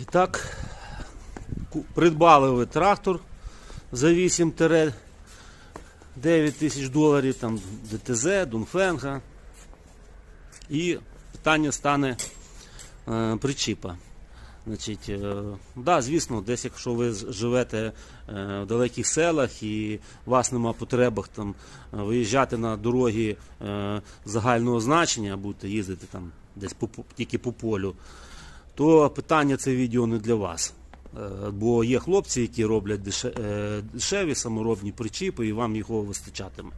І так, придбали ви трактор за 8-9 тисяч доларів, там ДТЗ, Дунфенга. І питання стане е, причіпа. Значить, е, да, звісно, десь якщо ви живете е, в далеких селах і у вас нема потреби там виїжджати на дороги е, загального значення, будете їздити там десь по- тільки по полю, то питання це відео не для вас. Е, Бо є хлопці, які роблять е, дешеві саморобні причіпи, і вам його вистачатиме.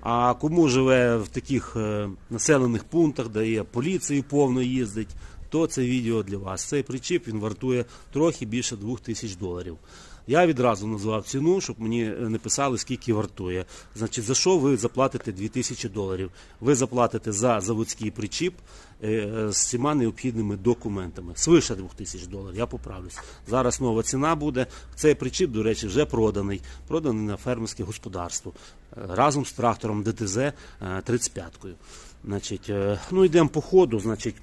А кому живе в таких е, населених пунктах, де є поліції повно їздить, то це відео для вас. Цей причіп він вартує трохи більше 2000 доларів. Я відразу назвав ціну, щоб мені е, не писали, скільки вартує. Значить, за що ви заплатите 2000 доларів? Ви заплатите за заводський причіп е, е, з всіма необхідними документами. Свише 2000 доларів, я поправлюсь. Зараз нова ціна буде. Цей причіп, до речі, вже проданий. Проданий на фермерське господарство разом з трактором ДТЗ е, 35-кою. Значить, ну йдемо по ходу. Значить,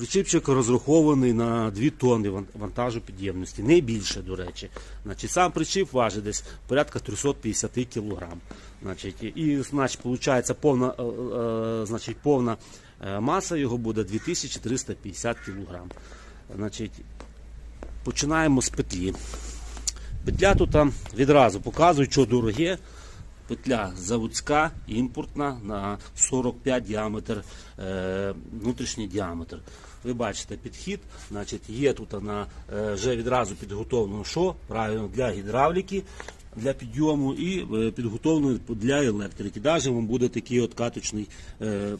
Причіпчик розрахований на 2 тонни вантажу підємності, не більше, до речі. Значить, сам причіп важить десь порядка 350 кг. Значить, і значить, виходить, повна, е, е, значить, повна е, маса його буде 2350 кг. Значить, починаємо з петлі. Петля тут відразу показує, що дороге. Петля заводська, імпортна на 45 діаметр, внутрішній діаметр. Ви бачите підхід, значить є тут на, е, вже відразу підготовлено що? Правильно, для гідравліки, для підйому і е, підготовлено для електрики. Навіть вам буде такий от каточний е,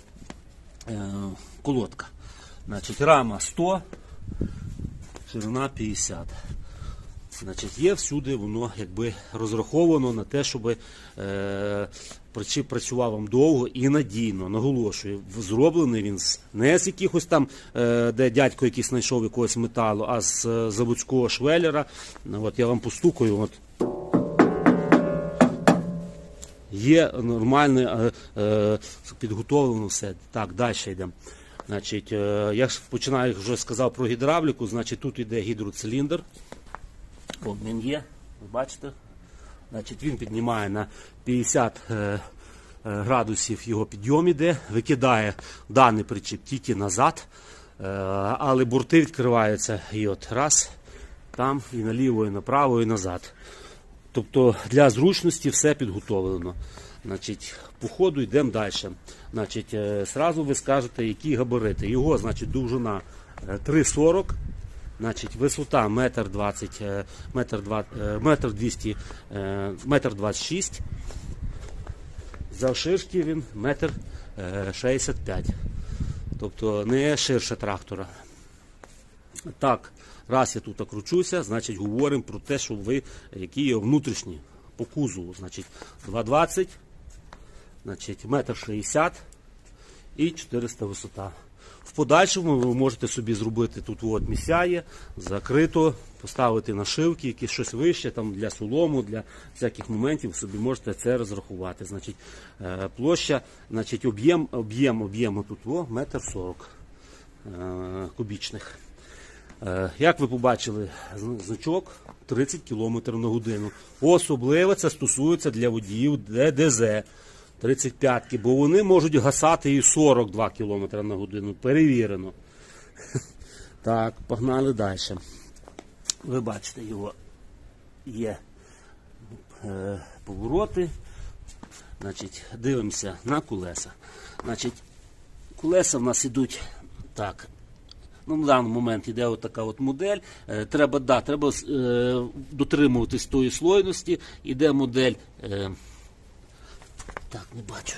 е, колодка. Значить, рама 100, ширина 50. Значить, є всюди воно якби розраховано на те, щоб е, працював вам довго і надійно. Наголошую, зроблений він не з якихось там, е, де дядько якийсь знайшов якогось металу, а з е, заводського швеллера. Ну, От я вам постукаю. От. Є нормальне е, е, підготовлено все. Так, далі йдемо. Значить, е, я починаю, вже сказав про гідравліку, значить тут йде гідроциліндр. О, він є, ви бачите? Значить, він піднімає на 50 е, е, градусів його підйом іде, викидає даний причіп тільки назад, е, але борти відкриваються і от раз, там, і наліво, і направо, і назад. Тобто для зручності все підготовлено. Значить, по ходу йдемо далі. Значить, сразу ви скажете, які габарити. Його, значить, довжина е, 3,40, значить, висота метр 20, е, метр, два- е, метр 200, е, 26. Завширшки він метр е, 65. Тобто не ширше трактора. Так, раз я тут кручуся, значить говоримо про те, що ви, які є внутрішні по кузову. Значить, 2,20, значить, метр 60 і 400 висота. В подальшому ви можете собі зробити тут от місця є, закрито, поставити нашивки, якісь щось вище, там для солому, для всяких моментів собі можете це розрахувати. Значить, е, площа, значить, об'єм, об'єм, об'єм тут о, метр 40 е, кубічних. Е, Як ви побачили, значок 30 км на годину. Особливо це стосується для водіїв ДДЗ 35-ки, бо вони можуть гасати і 42 км на годину. Перевірено. Так, погнали далі. Ви бачите, його є е, повороти. Значить, дивимося на колеса. Значить, колеса в нас ідуть так. Ну, в даний момент йде от така от модель. Е, треба, да, треба е, дотримуватись тої слойності. Іде модель. Е, так, не бачу.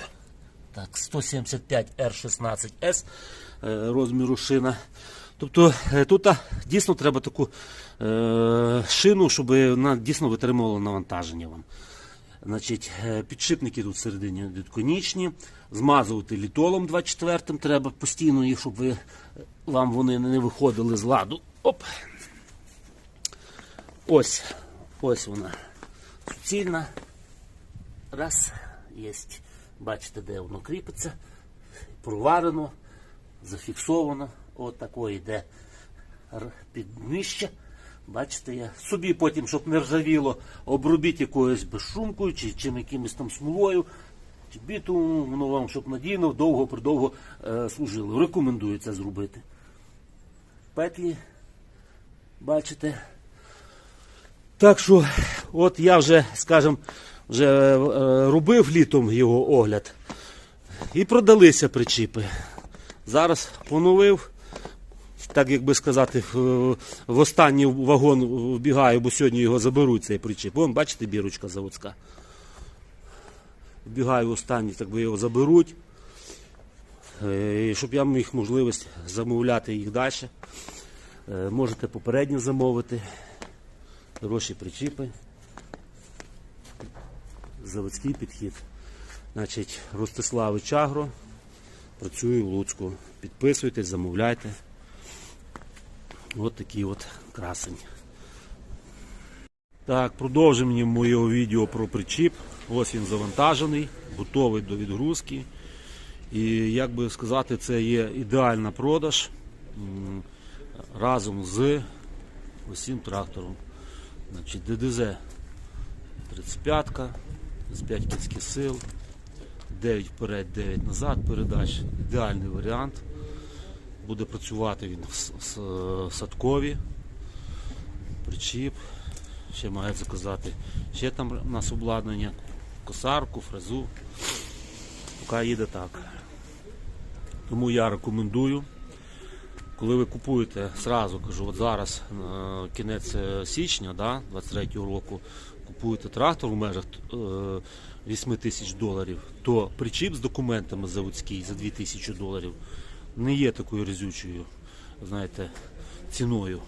Так, 175 R16S е, розміру шина. Тобто е, тут дійсно треба таку е, шину, щоб вона дійсно витримувала навантаження вам. Значить, е, підшипники тут всередині конічні. Змазувати літолом 24 треба постійно їх, щоб ви, вам вони не виходили з ладу. Оп. Ось. Ось вона. Суцільна. Раз. Єсть. Бачите, де воно кріпиться. Проварено, зафіксовано. От такої йде р- Бачите, я собі потім, щоб не ржавіло, обробіть якоюсь безшумкою чи чим якимось там смолою, чи бітумом, воно вам, щоб надійно, довго придовго е, служило. Рекомендую це зробити. Петлі, бачите. Так що, от я вже, скажімо, вже е, робив літом його огляд. І продалися причіпи. Зараз поновив, так як би сказати, в, останній вагон вбігаю, бо сьогодні його заберуть цей причіп. Вон, бачите, бірочка заводська. Вбігаю в останній, так би його заберуть. Е, І щоб я міг можливість замовляти їх далі. Е, Можете попередньо замовити. Хороші причіпи. Заводський підхід. Значить, Ростиславич Агро. Працюю в Луцьку. Підписуйтесь, замовляйте. От такий от красень. Так, продовжимо моє відео про причіп. Ось він завантажений, готовий до відгрузки. І як би сказати, це є ідеальна продаж разом з усім трактором. Значить, ДДЗ 35 з 5 кінських сил, 9 вперед, 9 назад передач. Ідеальний варіант. Буде працювати він в, садкові. Причіп. Ще має заказати. Ще там у нас обладнання, косарку, фрезу. Поки їде так. Тому я рекомендую. Коли ви купуєте, сразу кажу, от зараз е, кінець е, січня, да, 23-го року, купуєте трактор у межах е, 8 тисяч доларів, то причіп з документами заводський за 2 тисячі доларів не є такою резючою, знаєте, ціною.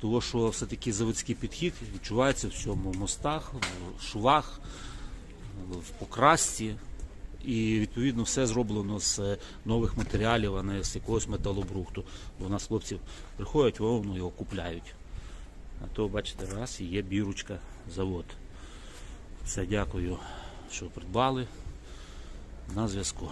Тому що все-таки заводський підхід відчувається в цьому мостах, в швах, в покрасці. І відповідно все зроблено з нових матеріалів, а не з якогось металобрухту. Бо у нас хлопці приходять, воно його купляють. А то, бачите, раз і є бірочка, завод. Все, дякую, що придбали. На зв'язку.